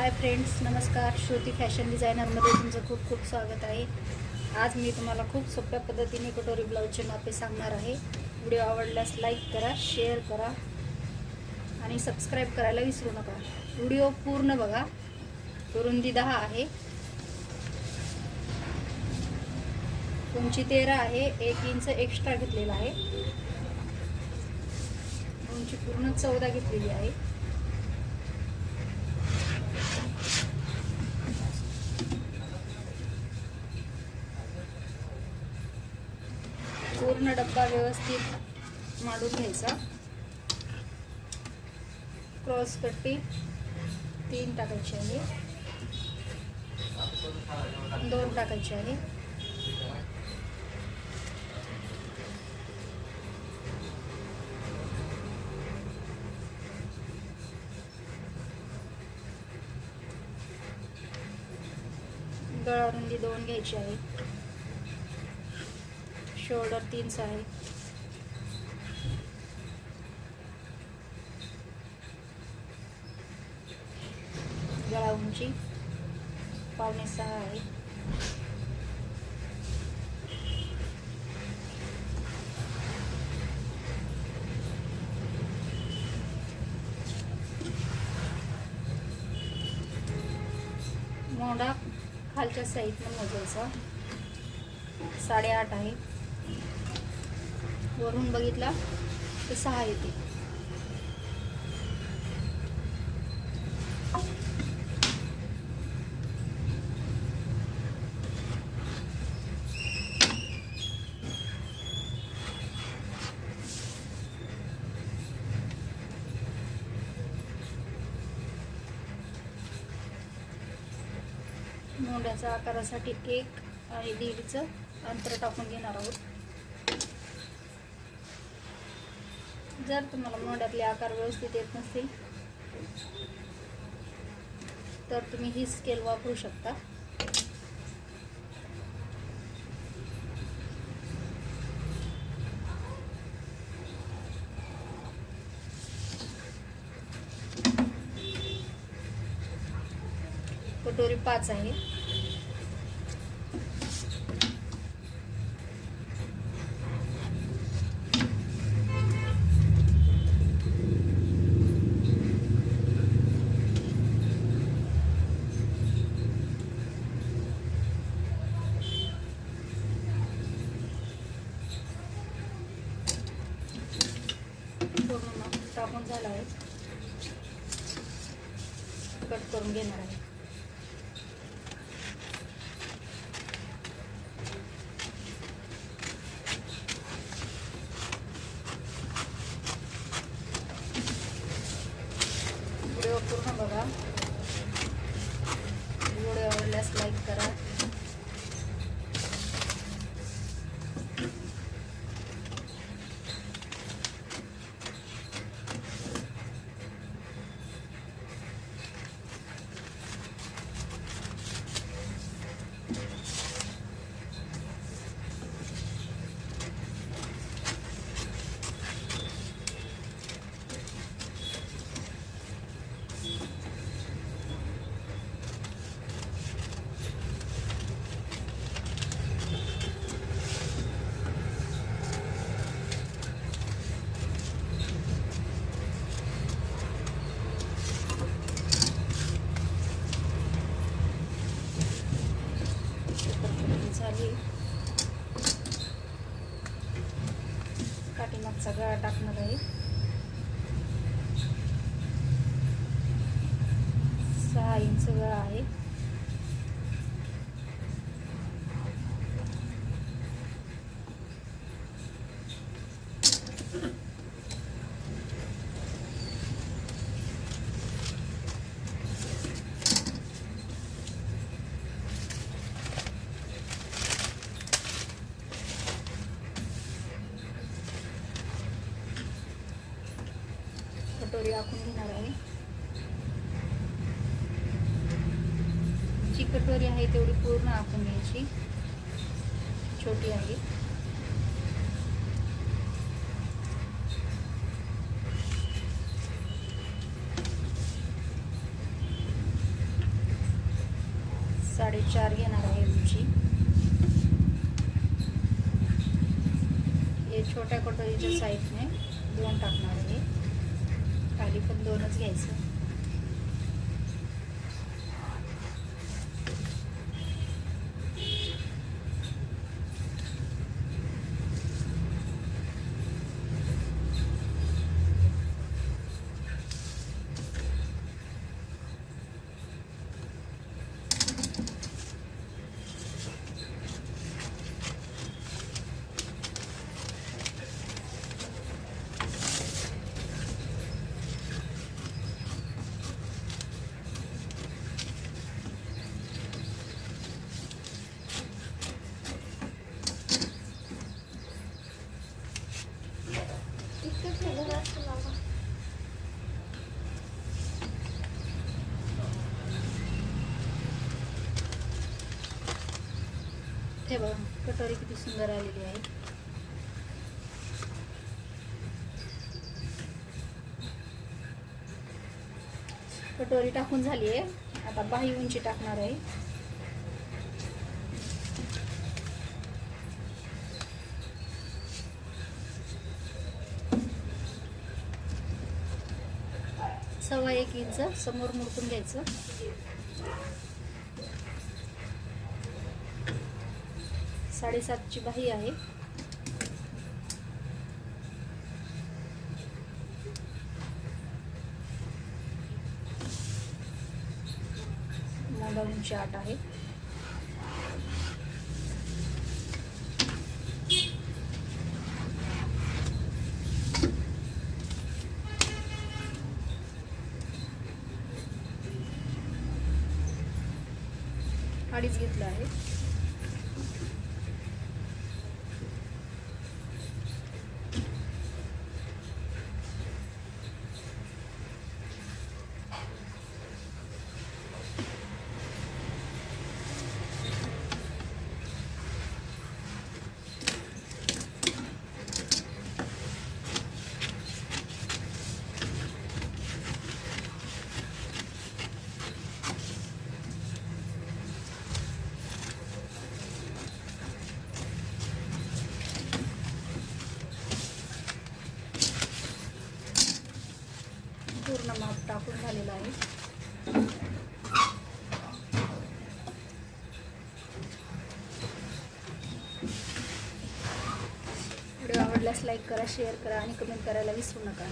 Hi friends नमस्कार. Shruti fashion डिझायनरमध्ये तुमचं खूप खूप स्वागत आहे. आज मी तुम्हाला खूप सोप्या पद्धतीने कटोरी ब्लाऊजचे मापे सांगणार आहे. व्हिडिओ आवडल्यास लाईक करा शेअर करा आणि सबस्क्राईब करायला विसरू नका. व्हिडिओ पूर्ण बघा. रुंदी दहा आहे. उंची तेरा आहे. एक इंच एक्स्ट्रा घेतलेला आहे. उंची पूर्ण चौदा घेतलेली आहे. पूर्ण डब्बा व्यवस्थित मांडून घ्यायचा. क्रॉस पट्टी तीन टाकायची आहे. दोन टाकायची आहे. गळा रुंदी दोन घ्यायची आहे. शोल्डर तीनच आहे गळा उंची पावणे सहा आहे. मोंडा खालच्या साईडनं मोजायचा. साडेआठ आहे. वरून बघितला तर सहा येते. मोंड्याच्या आकारासाठी एक आणि दीडचं अंतर टाकून घेणार आहोत. जर तुम्हाला मोंड्यातले आकार व्यवस्थित येत नसतील तर तुम्ही ही स्केल वापरू शकता. कटोरी पाच आहे. कट करून घेणार आहे. व्हिडिओ पूर्ण बघा. व्हिडिओ आवडल्यास लाईक करा झाली सगळं गळा टाकणार आहे. सहा इंच गळा आहे. कटोरी आखून घेणार आहे. जी कटोरी आहे तेवढी पूर्ण आखून घ्यायची. छोटी आहे. साडेचार घेणार आहे उंची हे छोट्या कटोरीच्या साईजने दोन टाकणार आहे. खाली पण दोनच घ्यायचं. हे बघा कटोरी किती सुंदर आलेली आहे. कटोरी टाकून झाली आहे. आता बाही उंची टाकणार आहे. सव्वा एक इंच समोर मुडकून घ्यायचं. साडेसातची बाही आहे. मोडा उंची आठ आहे. अडीच घेतलं आहे पूर्ण माप टाकून झालेला आहे. व्हिडिओ आवडल्यास लाईक करा शेअर करा आणि कमेंट करायला विसरू नका.